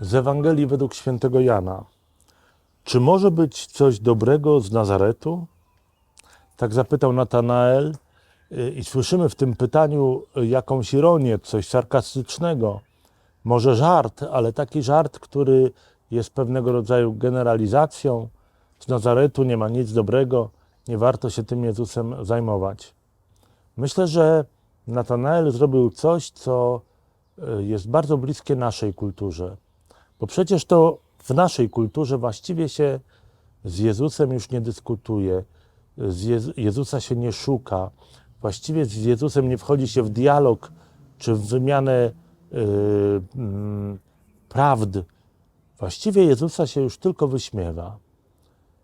Z Ewangelii według świętego Jana. Czy może być coś dobrego z Nazaretu? Tak zapytał Natanael y, i słyszymy w tym pytaniu y, jakąś ironię, coś sarkastycznego. Może żart, ale taki żart, który jest pewnego rodzaju generalizacją. Z Nazaretu nie ma nic dobrego, nie warto się tym Jezusem zajmować. Myślę, że Natanael zrobił coś, co y, jest bardzo bliskie naszej kulturze. Bo przecież to w naszej kulturze właściwie się z Jezusem już nie dyskutuje, z Jezu- Jezusa się nie szuka, właściwie z Jezusem nie wchodzi się w dialog czy w wymianę y, mm, prawd. Właściwie Jezusa się już tylko wyśmiewa.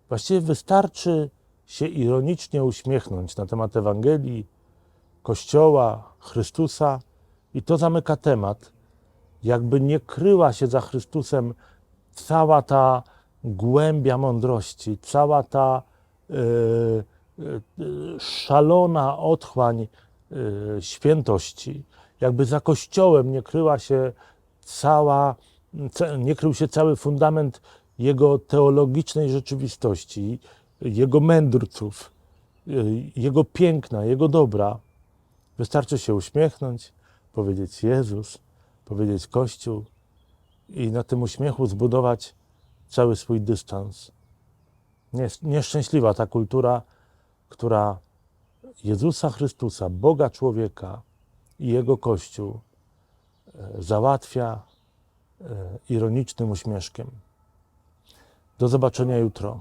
Właściwie wystarczy się ironicznie uśmiechnąć na temat Ewangelii, Kościoła, Chrystusa i to zamyka temat. Jakby nie kryła się za Chrystusem cała ta głębia mądrości, cała ta y, y, szalona otchłań y, świętości. Jakby za Kościołem nie kryła się cała, ca- nie krył się cały fundament jego teologicznej rzeczywistości, jego mędrców, jego piękna, jego dobra. Wystarczy się uśmiechnąć, powiedzieć Jezus, powiedzieć Kościół i na tym uśmiechu zbudować cały swój dystans. Nies- Nieszczęśliwa ta kultura, która Jezusa Chrystusa, Boga człowieka i Jego Kościół e, załatwia e, ironicznym uśmieszkiem. Do zobaczenia jutro.